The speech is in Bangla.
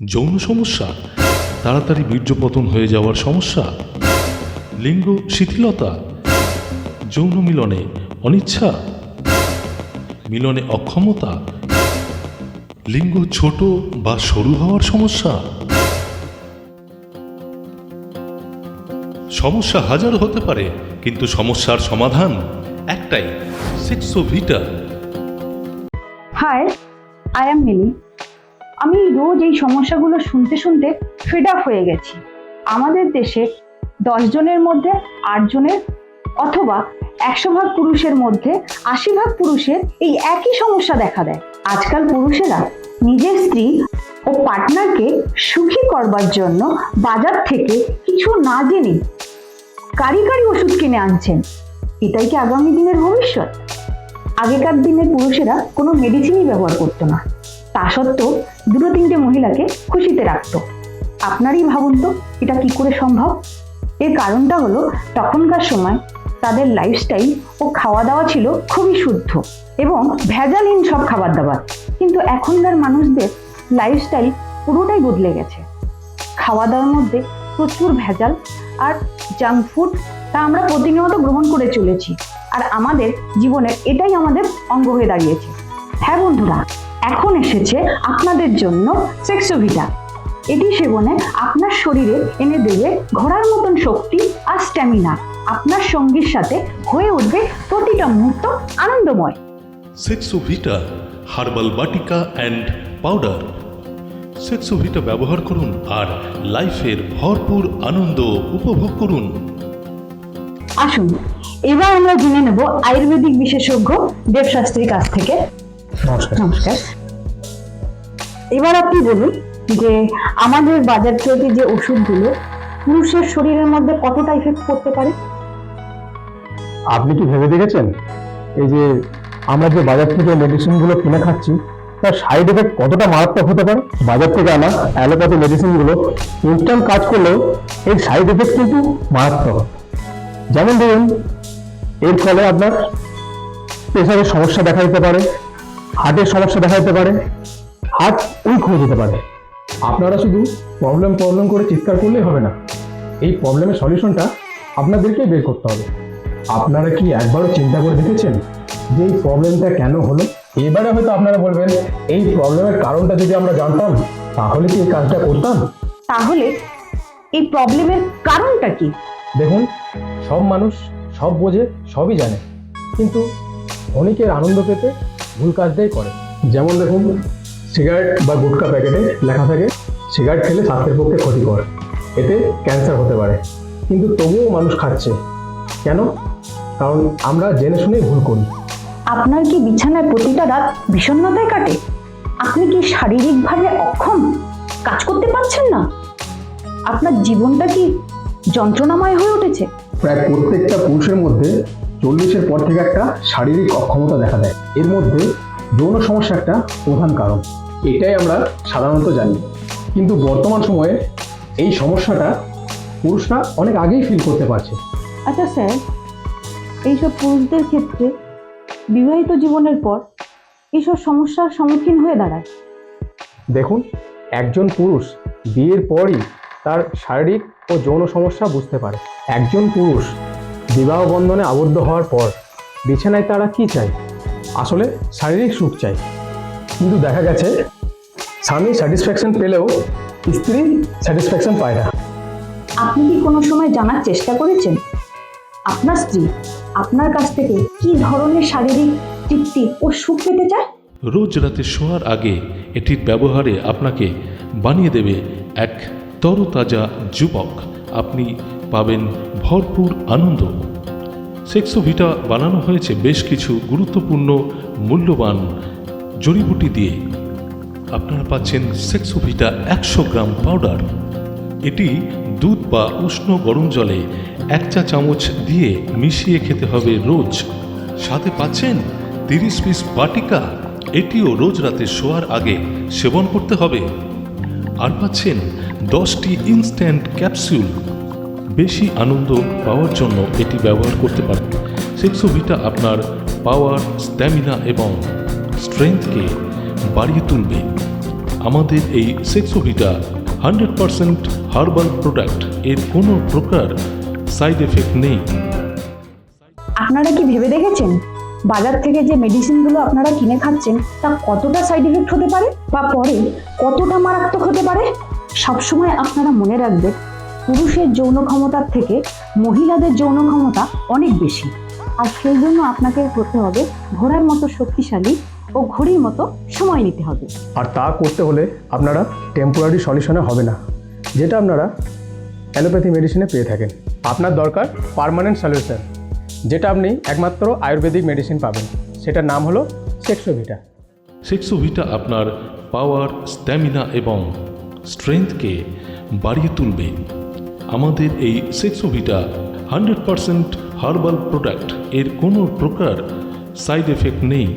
যৌন সমস্যা, তাড়াতাড়ি বীর্যপতন হয়ে যাওয়ার সমস্যা, লিঙ্গ শিথিলতা, যৌন মিলনে অনিচ্ছা, মিলনে অক্ষমতা, লিঙ্গ ছোট বা সরু হওয়ার সমস্যা। সমস্যা হাজার হতে পারে, কিন্তু সমস্যার সমাধান একটাই Sexovita hi I am Mili আমি রোজ এই সমস্যাগুলো শুনতে শুনতে ফিড আপ হয়ে গেছি। আমাদের দেশে দশ জনের মধ্যে আট জনের অথবা একশো ভাগ পুরুষের মধ্যে আশি ভাগ পুরুষের এই একই সমস্যা দেখা দেয়। আজকাল পুরুষেরা নিজের স্ত্রী ও পার্টনারকে সুখী করবার জন্য বাজার থেকে কিছু না জেনে কারি কারি ওষুধ কিনে আনছেন। এটাই কি আগামী দিনের ভবিষ্যৎ? আগেকার দিনে পুরুষেরা কোনো মেডিসিনই ব্যবহার করতো না। তা সত্ত্বেও দুটো তিনটে মহিলাকে খুশিতে রাখতো। আপনারই ভাবুন তো, এটা কি করে সম্ভব? এর কারণটা হলো, তখনকার সময় তাদের লাইফস্টাইল ও খাওয়া দাওয়া ছিল খুবই শুদ্ধ এবং ভেজালহীন সব খাবার দাবার কিন্তু এখনকার মানুষদের লাইফস্টাইল পুরোটাই বদলে গেছে। খাওয়া দাওয়ার মধ্যে প্রচুর ভেজাল আর জাঙ্ক ফুড তা আমরা প্রতিনিয়ত গ্রহণ করে চলেছি। আর আমাদের জীবনের এটাই আমাদের অঙ্গ হয়ে দাঁড়িয়েছে। হ্যাঁ বন্ধুরা? এখন এসেছে আপনাদের জন্য সেক্সোভিটা এটি সেবনে আপনার শরীরে এনে দেবে ঘোড়ার মতন শক্তি আর স্ট্যামিনা আপনার সঙ্গীর সাথে হয়ে উঠবে প্রতিটা মুহূর্ত আনন্দময়। সেক্সোভিটা হার্বাল বাটিকা অ্যান্ড পাউডার সেক্সোভিটা ব্যবহার করুন আর লাইফের ভরপুর আনন্দ উপভোগ করুন। আসুন এবার আমরা জেনে নেব আয়ুর্বেদিক বিশেষজ্ঞ দেবশাস্ত্রীর কাছ থেকে নমস্কার। এবার আপনি বলুন যে আমাদের বাজার থেকে যে ওষুধগুলো পুরুষের শরীরের মধ্যে কতটা ইফেক্ট করতে পারে? আপনি কি ভেবে দেখেছেন? এই যে আমরা যে বাজার থেকে মেডিসিনগুলো কিনে খাচ্ছি তার সাইড এফেক্ট কতটা মারাত্মক হতে পারে? বাজার থেকে আনা অ্যালোপ্যাথি মেডিসিনগুলো ইনস্ট্যান্ট কাজ করলেও এর সাইড এফেক্ট কিন্তু মারাত্মক যেমন ধরুন এর ফলে আপনার প্রেশারের সমস্যা দেখা দিতে পারে হার্টের সমস্যা দেখা দিতে পারে হার্ট উইক হয়ে যেতে পারে। আপনারা শুধু প্রবলেম প্রবলেম করে চিৎকার করলেই হবে না। এই প্রবলেমের সলিউশনটা আপনাদেরকেই বের করতে হবে। আপনারা কি একবারও চিন্তা করে দেখেছেন যে এই প্রবলেমটা কেন হলো? এবারে হয়তো আপনারা বলবেন এই প্রবলেমের কারণটা যদি আমরা জানতাম তাহলে কি এই কাজটা করতাম? তাহলে এই প্রবলেমের কারণটা কি? দেখুন সব মানুষ সব বোঝে সবই জানে। কিন্তু অনেকের আনন্দ পেতে ভুল কাজটাই করে। যেমন দেখুন সিগারেট বা গুটকা প্যাকেটে লেখা থাকে সিগারেট খেলে স্বাস্থ্যের পক্ষে ক্ষতিকর। এতে ক্যান্সার হতে পারে। কিন্তু তবুও মানুষ খাচ্ছে। কেন? কারণ আমরা জেনে শুনেই ভুল করি। আপনার কি বিছানায় প্রতিটা রাত বিষণ্ণতায় কাটে? আপনি কি শারীরিকভাবে অক্ষম? কাজ করতে পারছেন না? আপনার জীবনটা কি যন্ত্রণাময় হয়ে উঠেছে? প্রায় প্রত্যেকটা পুরুষের মধ্যে চল্লিশের পর থেকে একটা শারীরিক অক্ষমতা দেখা দেয়। এর মধ্যে যৌন সমস্যা একটা প্রধান কারণ। এটাই আমরা সাধারণত জানি। কিন্তু বর্তমান সময়ে এই সমস্যাটা পুরুষরা অনেক আগেই ফিল করতে পারছে। আচ্ছা স্যার এইসব পুরুষদের ক্ষেত্রে বিবাহিত জীবনের পর এইসব সমস্যার সম্মুখীন হয়ে দাঁড়ায়। দেখুন একজন পুরুষ বিয়ের পরই তার শারীরিক ও যৌন সমস্যা বুঝতে পারে। একজন পুরুষ বিবাহ বন্ধনে আবদ্ধ হওয়ার পর বিছানায় তারা কি চায়? আসলে শারীরিক সুখ চায়। কিন্তু দেখা গেছে স্বামী স্যাটিসফ্যাকশন পেলেও স্ত্রী স্যাটিসফ্যাকশন পায় না। আপনি কি কোনো সময় জানার চেষ্টা করেছেন? আপনার স্ত্রী আপনার কাছ থেকে কি ধরনের শারীরিক তৃপ্তি ও সুখ পেতে চায়? রোজ রাতে শোয়ার আগে এটির ব্যবহারে আপনাকে বানিয়ে দেবে এক তরতাজা যুবক। আপনি পাবেন ভরপুর আনন্দ। সেক্সোভিটা বানানো হয়েছে বেশ কিছু গুরুত্বপূর্ণ, মূল্যবান জড়িবুটি দিয়ে। আপনারা পাচ্ছেন সেক্সোভিটা একশো গ্রাম পাউডার। এটি দুধ বা উষ্ণ গরম জলে এক চা চামচ দিয়ে মিশিয়ে খেতে হবে রোজ। সাথে পাচ্ছেন তিরিশ পিস বাটিকা, এটিও রোজ রাতে শোয়ার আগে সেবন করতে হবে। আর পাচ্ছেন দশটি ইনস্ট্যান্ট ক্যাপসুল। বেশি আনন্দ পাওয়ার জন্য এটি ব্যবহার করতে পারেন। সেক্সোভিটা আপনার পাওয়ার, স্ট্যামিনা এবং স্ট্রেংথকে বাড়িয়ে তুলবে। আমাদের এই সেক্সোভিটা হান্ড্রেড পারসেন্ট হার্বাল প্রোডাক্টের কোনো প্রকার সাইড এফেক্ট নেই। আপনারা কি ভেবে দেখেছেন? বাজার থেকে যে মেডিসিনগুলো আপনারা কিনে খাচ্ছেন, তা কতটা সাইড এফেক্ট হতে পারে বা পরে কতটা মারাত্মক হতে পারে? সবসময় আপনারা মনে রাখবেন পুরুষের যৌন ক্ষমতার থেকে মহিলাদের যৌন ক্ষমতা অনেক বেশি। আর সেই জন্য আপনাকে হতে হবে ঘোড়ার মতো শক্তিশালী ও ঘড়ির মতো সময় নিতে হবে। আর তা করতে হলে আপনারা টেম্পোরারি সলিউশনে হবে না যেটা আপনারা অ্যালোপ্যাথি মেডিসিনে পেয়ে থাকেন। আপনার দরকার পার্মানেন্ট সলিউশন যেটা আপনি একমাত্র আয়ুর্বেদিক মেডিসিন পাবেন। সেটার নাম হলো সেক্সোভিটা সেক্সোভিটা আপনার পাওয়ার স্ট্যামিনা এবং স্ট্রেংথকে বাড়িয়ে তুলবে। আমাদের এই সেক্সোভিটা হান্ড্রেড পারসেন্ট হার্বাল প্রোডাক্টের কোনো প্রকার সাইড এফেক্ট নেই।